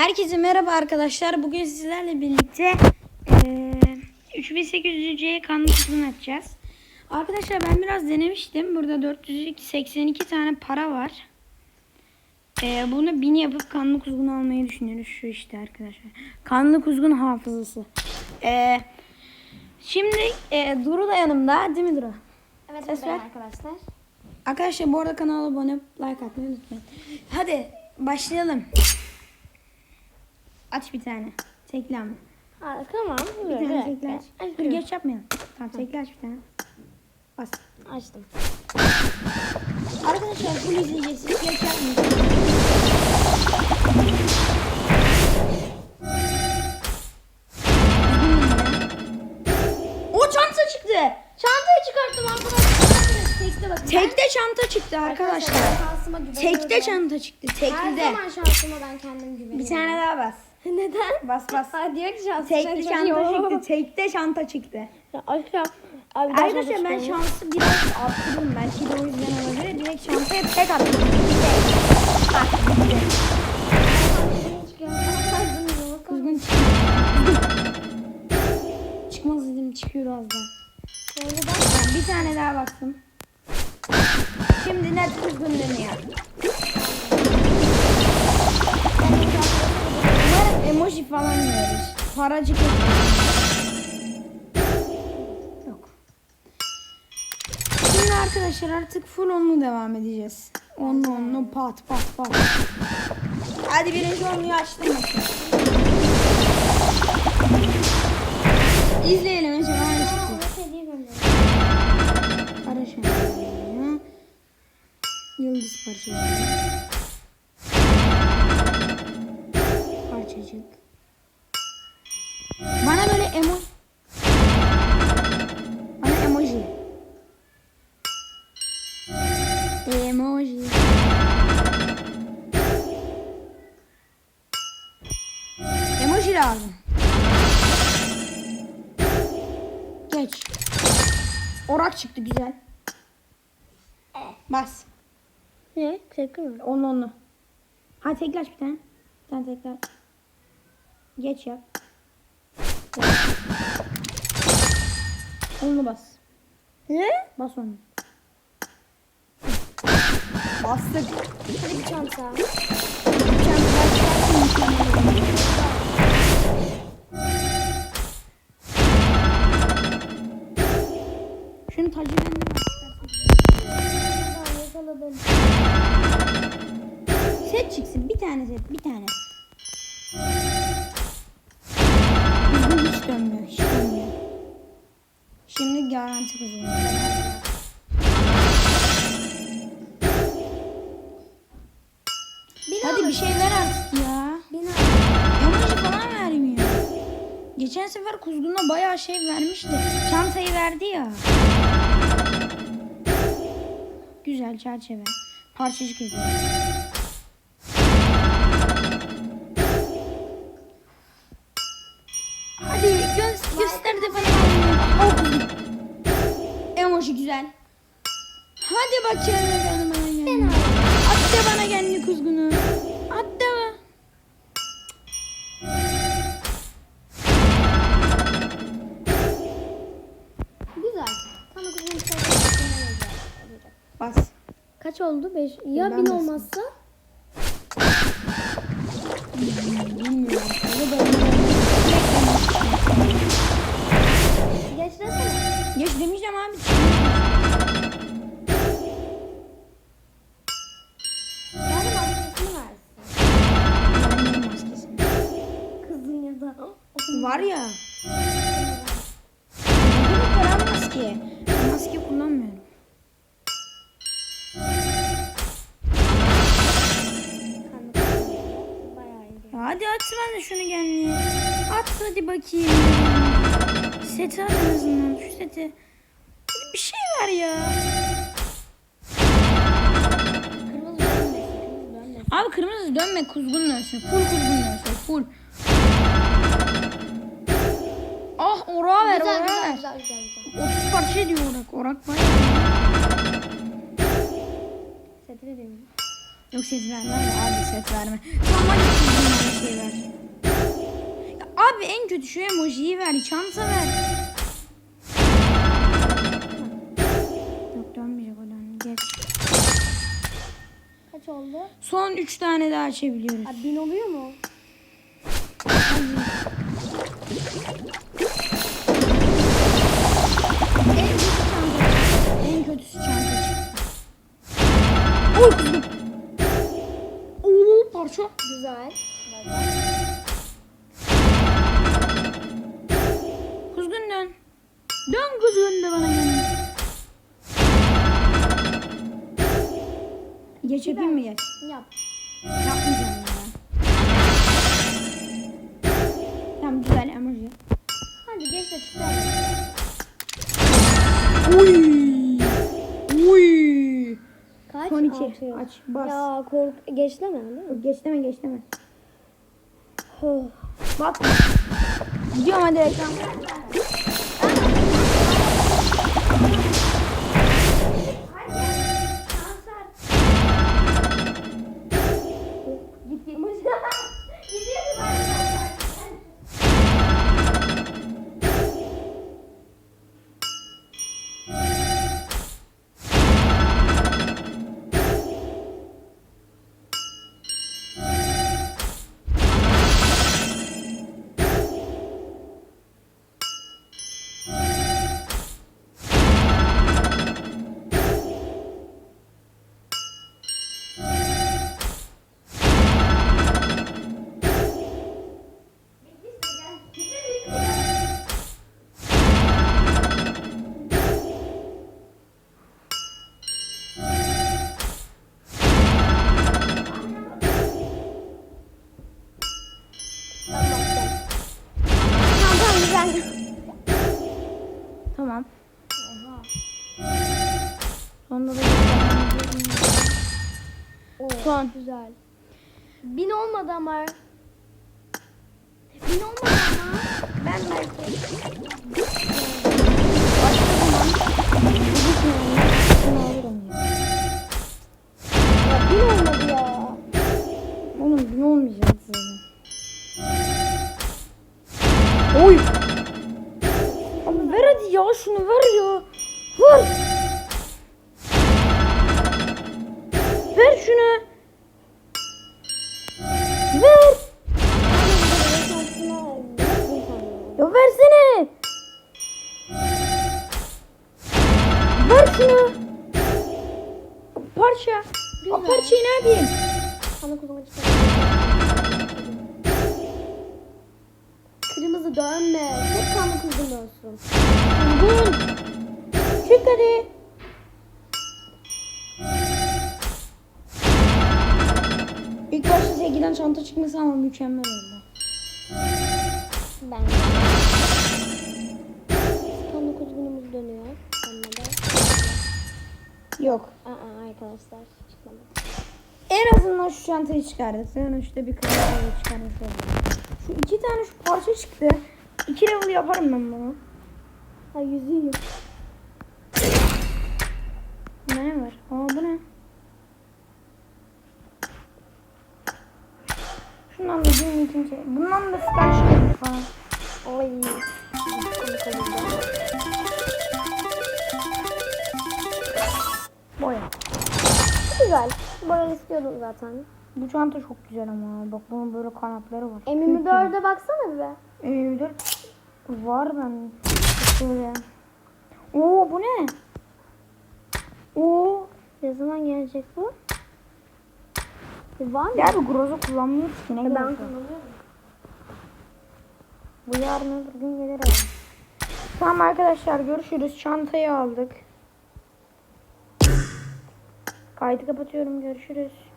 Herkese merhaba arkadaşlar. Bugün sizlerle birlikte eee 3800'cüye kanlı kısmını açacağız. Arkadaşlar ben biraz denemiştim. Burada 482 tane para var. Eee, bunu 1000 yapıp kanlı kuzgun almayı düşünüyoruz. Şu işte arkadaşlar. Kanlı kuzgun hafızası. Eee, şimdi eee, Duru da yanımda. Değil mi Duru? Evet Ses arkadaşlar. Arkadaşlar bu arada kanala abone olup like atmayı unutmayın. Hadi başlayalım. Aç bir tane. Tekli ama. Ha, tamam. Bir tane tekli aç. Dur geç yapmayalım. Tamam tekli aç bir tane. Bas. Açtım. Arkadaşlar full izleyeceğiz. Hiç geç yapmayacağız. O çanta çıktı. Çantayı çıkarttım arkadaşlar. Tekte bakın. Tekte çanta çıktı arkadaşlar. Şansıma güveniyorum. Tekte çanta çıktı. Her zaman şansıma ben kendim güveniyorum. Bir tane daha bas. Neden? Bas bas. Ha diyor ki şans. Tekli çanta çıktı. Tekte çanta çıktı. Aşkım. Abi Arkadaşlar ben şansı biraz arttırdım. Belki de o yüzden olabilir. Direkt şansa tek attım. Bak. Kuzgun çıkıyor. Çıkmaz dedim çıkıyor az daha. Ben bir tane daha baktım. Şimdi net kuzgun dönüyor. Paracık yok. Şimdi arkadaşlar artık full onlu devam edeceğiz. Onlu onlu pat pat pat. Hadi birinci onluyu açtım bakayım. Bana böyle emo... Bana emoji. Emoji. Emoji lazım. Geç. Orak çıktı güzel. Bas. Ne? Tekrar mı? Onlu onlu. Hadi tekrar bir tane. Bir tane tekrar. Geç yap. Onlu bas. Ne? Bas onu. Bastık. Hadi bir çanta. Şunu tacı ben de Tamam yakaladım. Set çıksın. Bir tane set. Bir tane. Şimdi garanti kuzum. Hadi bir şey ver artık ya. Emoji falan vermiyor. Geçen sefer kuzguna bayağı şey vermişti. Çantayı verdi ya. Güzel çerçeve. Parçacık ediyor. Hadi gö göster de bana. Emoji güzel. Hadi bakayım bana bana geldi. At da bana kendi kuzgunu. At da. Güzel. Sana kuzun istersen Bas. Kaç oldu? 5. Ya Ben bin de olmazsa? Bilmiyorum. De Geç demeyeceğim abi. Var ya. Param maske. Maske kullanmıyorum. Hadi at ben de şunu kendine. At hadi bakayım. Seti en azından. Şu seti. Bir şey ver ya. Kırmızı. Abi kırmızı dönme kuzgun dönsün. Full kuzgun dönsün. Full. Ah orağa ver güzel ver. güzel güzel. güzel. 30 parça diyor orak. Orak bayağı. Setini diyorum. Yok set verme abi set verme. Hadi kuzgun şey ver. Abi en kötü şu emojiyi ver. Çanta ver. Yok dönmeyecek o dön. Geç. Kaç oldu? Son 3 tane daha açabiliyoruz. Abi bin oluyor mu? Geç yapayım mı geç? Yap. Yapmayacağım ya. Tamam güzel emoji. Hadi geç de çıkar. Uy. Uy. Kaç? Son iki. Altı. Aç bas. Ya kork geç deme değil mi? Geç deme geç deme. Oh. Bak. Gidiyorum hadi ekran. Son. Güzel. Bin olmadı ama. Bin olmadı ama. Ben belki. Başka zaman. Sana çıkar. Kırmızı dönme. Hep kanlı kuzum olsun. Bul. Çık hadi. İlk başta sevgiden çanta çıkması ama mükemmel oldu. Ben. Kanlı kuzgunumuz dönüyor. Anladım. Yok. Aa arkadaşlar çıkmadı. En azından şu çantayı çıkardık. Sonra işte bir kıyafet çıkardık. Şu iki tane şu parça çıktı. İki level yaparım ben bunu. Ha yüzüğü. Ne var? Aa bu ne? Şundan da bir ikinci. Bundan da star çıkardık falan. Oy. Boya. Güzel. Boya istiyordum zaten. Bu çanta çok güzel ama. Bak bunun böyle kanatları var. M24'e baksana bir be. M24 var ben. Şöyle. Oo bu ne? Oo. Ne zaman gelecek bu? Var mı? Ya bu Groza kullanmıyoruz ki ne ben gerek var? kullanıyorum. Bu yarın öbür gün gelir herhalde. Tamam arkadaşlar görüşürüz. Çantayı aldık. Kaydı kapatıyorum. Görüşürüz.